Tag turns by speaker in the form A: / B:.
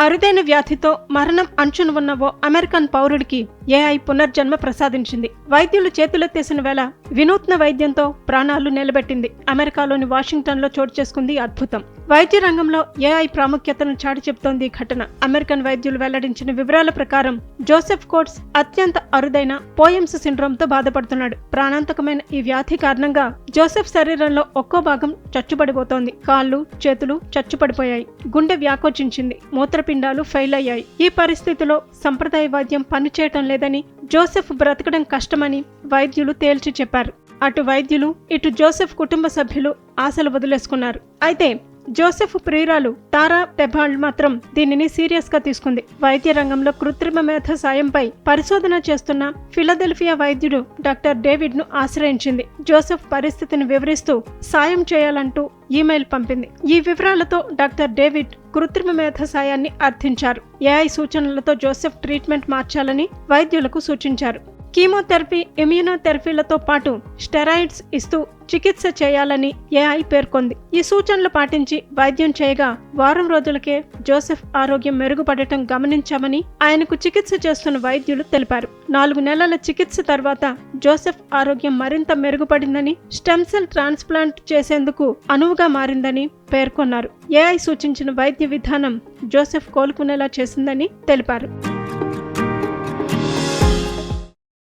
A: అరుదైన వ్యాధితో మరణం అంచున ఉన్న ఓ అమెరికన్ పౌరుడికి ఏఐ పునర్జన్మ ప్రసాదించింది. వైద్యులు చేతులెత్తేసిన వేళ వినూత్న వైద్యంతో ప్రాణాలు నిలబెట్టింది. అమెరికాలోని వాషింగ్టన్లో చోటు చేసుకుంది అద్భుతం. వైద్య రంగంలో ఏఐ ప్రాముఖ్యతను చాటి చెబుతోంది ఈ ఘటన. అమెరికన్ వైద్యులు వెల్లడించిన వివరాల ప్రకారం జోసెఫ్ కోట్స్ అత్యంత అరుదైన పోయమ్స్ సిండ్రోమ్తో బాధపడుతున్నాడు. ప్రాణాంతకమైన ఈ వ్యాధి కారణంగా జోసెఫ్ శరీరంలో ఒక్కో భాగం చచ్చుబడిపోతోంది. కాళ్ళు చేతులు చచ్చుపడిపోయాయి గుండె వ్యాకోచించింది. మూత్రపిండాలు ఫెయిల్ అయ్యాయి. ఈ పరిస్థితిలో సంప్రదాయ వైద్యం పనిచేయటం లేదని జోసెఫ్ బ్రతకడం కష్టమని వైద్యులు తేల్చి చెప్పారు. అటు వైద్యులు ఇటు జోసెఫ్ కుటుంబ సభ్యులు ఆశలు వదిలేసుకున్నారు. అయితే జోసెఫ్ ప్రియురాలు తారా టెబాల్డ్ మాత్రం దీనిని సీరియస్గా తీసుకుంది. వైద్య రంగంలో కృత్రిమ మేధ సాయంపై పరిశోధన చేస్తున్న ఫిలదెల్ఫియా వైద్యుడు డాక్టర్ డేవిడ్ను ఆశ్రయించింది. జోసెఫ్ పరిస్థితిని వివరిస్తూ సాయం చేయాలంటూ ఈమెయిల్ పంపింది. ఈ వివరాలతో డాక్టర్ డేవిడ్ కృత్రిమ మేధ సాయాన్ని అర్థించారు. ఏఐ సూచనలతో జోసెఫ్ ట్రీట్మెంట్ మార్చాలని వైద్యులకు సూచించారు. కీమోథెరపీ ఇమ్యూనోథెరపీలతో పాటు స్టెరాయిడ్స్ ఇస్తూ చికిత్స చేయాలని ఏఐ పేర్కొంది. ఈ సూచనలు పాటించి వైద్యం చేయగా వారం రోజులకే జోసెఫ్ ఆరోగ్యం మెరుగుపడటం గమనించామని ఆయనకు చికిత్స చేస్తున్న వైద్యులు తెలిపారు. నాలుగు నెలల చికిత్స తర్వాత జోసెఫ్ ఆరోగ్యం మరింత మెరుగుపడిందని స్టెమ్ సెల్ ట్రాన్స్ప్లాంట్ చేసేందుకు అనువుగా మారిందని పేర్కొన్నారు. ఏఐ సూచించిన వైద్య విధానం జోసెఫ్ కోలుకునేలా చేసిందని తెలిపారు.